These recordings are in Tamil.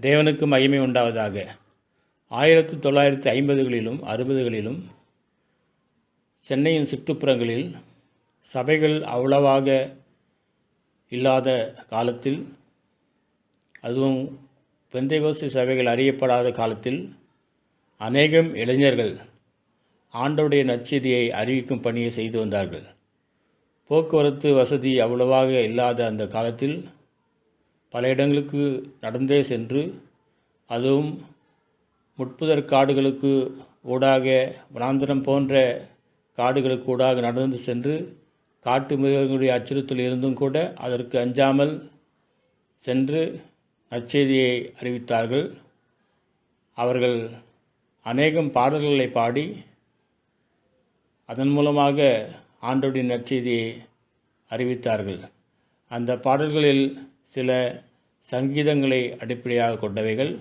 தேவனுக்கு மகிமை உண்டாவதாக. ஆயிரத்து தொள்ளாயிரத்து ஐம்பதுகளிலும் அறுபதுகளிலும் சென்னையின் சுற்றுப்புறங்களில் சபைகள் அவ்வளவாக இல்லாத காலத்தில் அதுவும் பெந்தைகோசி சபைகள் அறியப்படாத காலத்தில் அநேகம் இளைஞர்கள் ஆண்டோடைய நச்செய்தியை அறிவிக்கும் பணியை செய்து வந்தார்கள். போக்குவரத்து வசதி அவ்வளவாக இல்லாத அந்த காலத்தில் பல இடங்களுக்கு நடந்தே சென்று அதுவும் முட்புதர் காடுகளுக்கு ஊடாக வனாந்திரம் போன்ற காடுகளுக்கு ஊடாக நடந்து சென்று காட்டு மிருகங்களுடைய அச்சுறுத்தல் இருந்தும் கூட அதற்கு அஞ்சாமல் சென்று நற்செய்தியை அறிவித்தார்கள். அவர்கள் அநேகம் பாடல்களை பாடி அதன் மூலமாக ஆண்டோடைய நற்செய்தியை அறிவித்தார்கள். அந்த பாடல்களில் சில சங்கீதங்களை அடிப்படையாக கொண்டவைகள்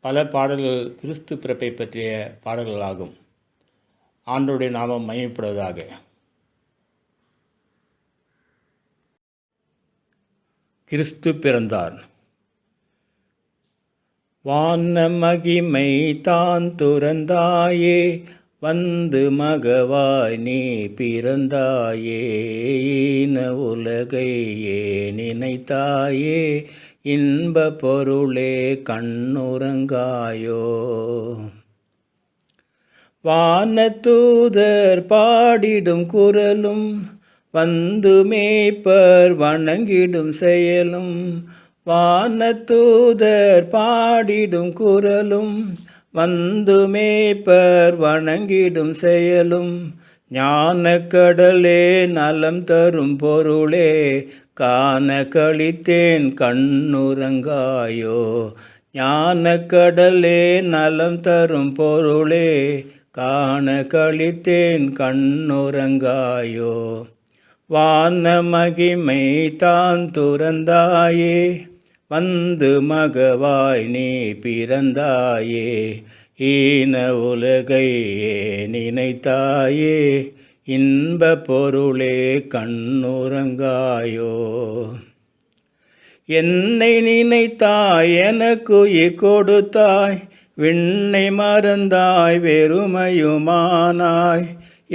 பல பாடல்கள் கிறிஸ்து பிறப்பை பற்றிய பாடல்களாகும். ஆண்டோடைய நாமம் மையப்படுவதாக கிறிஸ்து பிறந்தார். வான மகிமை தான் துறந்தாயே. வந்து மகவாய் நீ பிறந்தாயே ஈன உலகை நினைத்தாயே இன்ப பொருளே கண்ணுறங்காயோ. வானத்தூதர் பாடிடும் குரலும் வந்து மேய்ப்பர் வணங்கிடும் செயலும் வானத்தூதர் பாடிடும் குரலும் வந்து மேய்ப்பர் வணங்கிடும் செயலும் ஞான கடலே நலம் தரும் பொருளே காண கழித்தேன் கண்ணுறங்காயோ. ஞான கடலே நலம் தரும் பொருளே காண கழித்தேன் கண்ணுறங்காயோ. வான மகிமை தான் துறந்தாயே வந்து மகவாய் நீ பிறந்தாயே ஈன உலகை நினைத்தாயே இன்ப பொருளே கண்ணுறங்காயோ. என்னை நினைத்தாய் எனக்கு கொடுத்தாய் விண்ணை மறந்தாய் வெறுமையுமானாய்.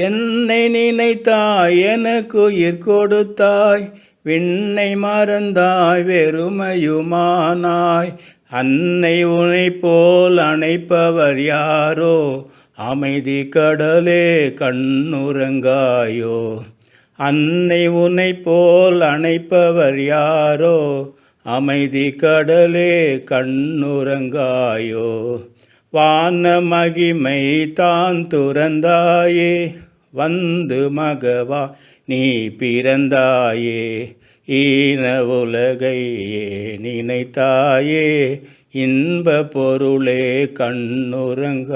என்னை நினைத்தாய் எனக்கு கொடுத்தாய் விண்ணை மறந்தாய் வெறுமையுமானாய். அன்னை உனை போல் அணைப்பவர் யாரோ? அமைதி கடலே கண்ணுறங்காயோ? அன்னை உனை போல் அணைப்பவர் யாரோ? அமைதி கடலே கண்ணுறங்காயோ? வான மகிமை தான் துறந்தாயே. வந்து மகவா நீ பிறந்தாயே ஈன உலகையே நினைத்தாயே இன்ப பொருளே கண்ணுறங்காயோ.